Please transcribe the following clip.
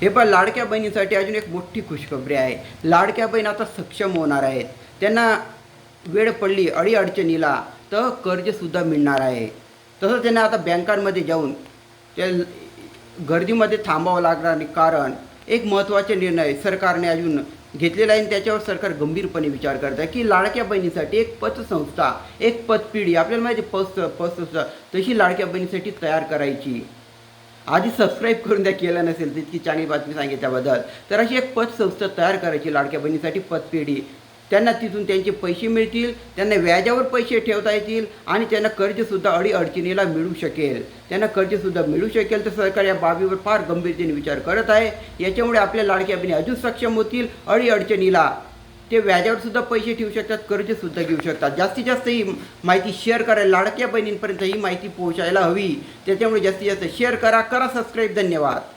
हे पण लाडक्या बहिणीसाठी अजून एक मोठी खुशखबरी आहे. लाडक्या बहीण आता सक्षम होणार आहेत. त्यांना वेळ पडली अडीअडचणीला तर कर्जसुद्धा मिळणार आहे. तसंच त्यांना आता बँकांमध्ये जाऊन त्या गर्दीमध्ये थांबावं लागणार नाही कारण एक महत्त्वाचे निर्णय सरकारने अजून घेतलेला आहे आणि त्याच्यावर सरकार गंभीरपणे विचार करत आहे की लाडक्या बहिणीसाठी एक पतसंस्था एक पतपिढी आपल्याला माहिती आहे पत पतसंस्था तशी लाडक्या बहिणीसाठी तयार करायची. आधी सबस्क्राईब करून द्या केलं नसेल तर इतकी चांगली बातमी सांगितल्याबद्दल तर अशी एक पतसंस्था तयार करायची लाडक्या बहिणीसाठी पतपेढी त्यांना तिथून त्यांचे पैसे मिळतील त्यांना व्याजावर पैसे ठेवता येतील आणि त्यांना कर्जसुद्धा अडी अडचणीला मिळू शकेल. त्यांना कर्जसुद्धा मिळू शकेल तर सरकार या बाबीवर फार गंभीरतेने विचार करत आहे. याच्यामुळे आपल्या लाडक्या बहिणी अजून सक्षम होतील अडी अडचणीला ते व्याजावर सुद्धा पैसे ठेवू शकतात कर्जसुद्धा घेऊ शकतात. जास्तीत जास्त ही माहिती शेअर करायला लाडक्या बहिणींपर्यंत ही माहिती पोहोचायला हवी. त्याच्यामुळे जास्तीत जास्त शेअर करा करा सबस्क्राईब धन्यवाद.